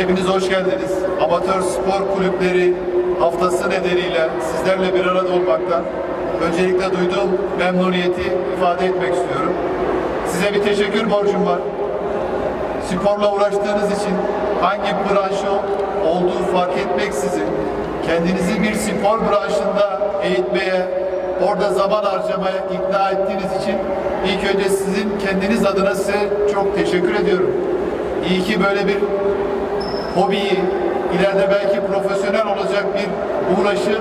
Hepiniz hoş geldiniz. Amatör spor kulüpleri haftası nedeniyle sizlerle bir arada olmaktan öncelikle duyduğum memnuniyeti ifade etmek istiyorum. Size bir teşekkür borcum var. Sporla uğraştığınız için hangi branşı olduğu fark etmeksizin kendinizi bir spor branşında eğitmeye, orada zaman harcamaya ikna ettiğiniz için ilk önce sizin kendiniz adına size çok teşekkür ediyorum. İyi ki böyle bir hobiyi, ileride belki profesyonel olacak bir uğraşı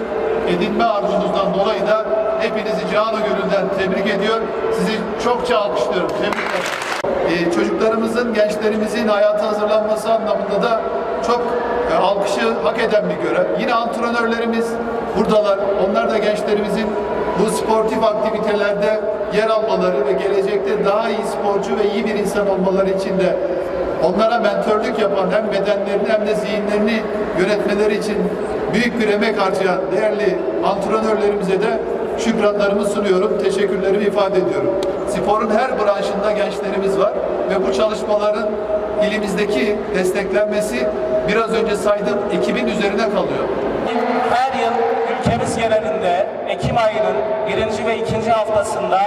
edinme arzunuzdan dolayı da hepinizi canı gönülden tebrik ediyor. Sizi çokça alkışlıyorum. Tebrikler. Ee, çocuklarımızın, gençlerimizin hayata hazırlanması anlamında da çok e, alkışı hak eden bir görev. Yine antrenörlerimiz buradalar. Onlar da gençlerimizin bu sportif aktivitelerde yer almaları ve gelecekte daha iyi sporcu ve iyi bir insan olmaları için de onlara mentörlük yapan hem bedenlerini hem de zihinlerini yönetmeleri için büyük bir emek harcayan değerli antrenörlerimize de şükranlarımı sunuyorum, teşekkürlerimi ifade ediyorum. Sporun her branşında gençlerimiz var ve bu çalışmaların ilimizdeki desteklenmesi biraz önce saydığım ekibin üzerine kalıyor. Her yıl ülkemiz genelinde Ekim ayının birinci ve ikinci haftasında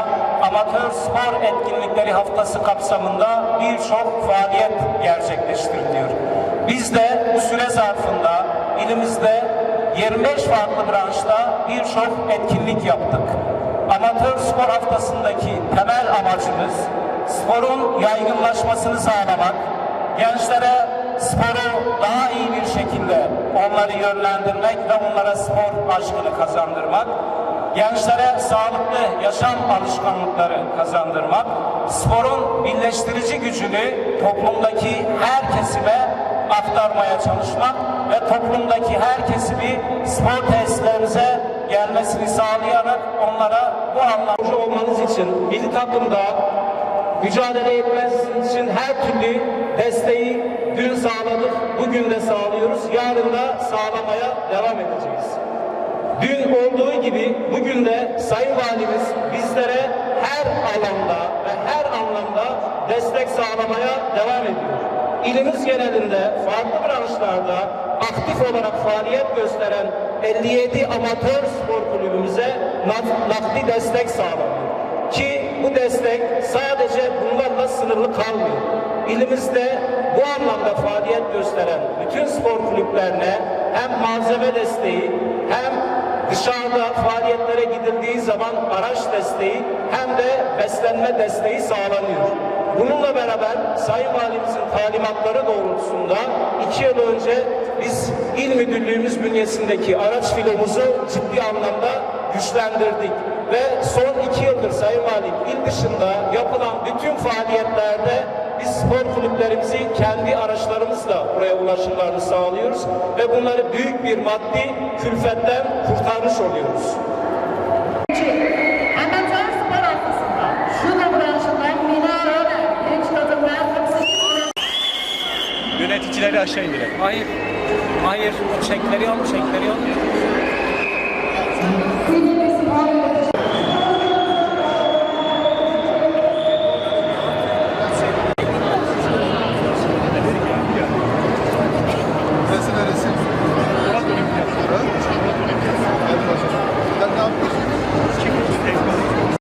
amatör spor etkinlikleri haftası kapsamında birçok faaliyet gerçekleştiriliyor. Biz de bu süre zarfında ilimizde 25 farklı branşta birçok etkinlik yaptık. Amatör spor haftasındaki temel amacımız sporun yaygınlaşmasını sağlamak, gençlere sporu daha iyi bir şekilde onları yönlendirmek ve onlara spor aşkını kazandırmak, gençlere sağlıklı yaşam alışkanlıkları kazandırmak, sporun birleştirici gücünü toplumdaki her kesime aktarmaya çalışmak ve toplumdaki her kesimi spor tesislerimize gelmesini sağlayarak onlara bu anlamda olmanız için milli takımda mücadele etmeniz için her türlü desteği dün sağladık, bugün de sağlıyoruz, yarın da sağlamaya devam edeceğiz. Dün olduğu gibi bugün de Sayın Valimiz bizlere her alanda ve her anlamda destek sağlamaya devam ediyor. İlimiz genelinde farklı branşlarda aktif olarak faaliyet gösteren 57 amatör spor kulübümüze nak- nakdi destek sağlanıyor. Ki bu destek sadece bunlarla sınırlı kalmıyor. İlimizde bu anlamda faaliyet gösteren bütün spor kulüplerine hem malzeme desteği hem dışarıda faaliyetlere gidildiği zaman araç desteği hem de beslenme desteği sağlanıyor. Bununla beraber Sayın Valimizin talimatları doğrultusunda iki yıl önce biz il müdürlüğümüz bünyesindeki araç filomuzu ciddi anlamda güçlendirdik ve son iki yıldır Sayın Valim il dışında yapılan bütün faaliyetlerde biz spor kulüplerimizi kendi araçlarımızla buraya ulaşımlarını sağlıyoruz ve bunları büyük bir maddi külfetten kurtarmış oluyoruz. Amatör spor haftasında judo branşından Mina Röner, genç kadınlar 48 Yöneticileri aşağı indirelim. Hayır. Hayır. Çekleri al, çekleri al.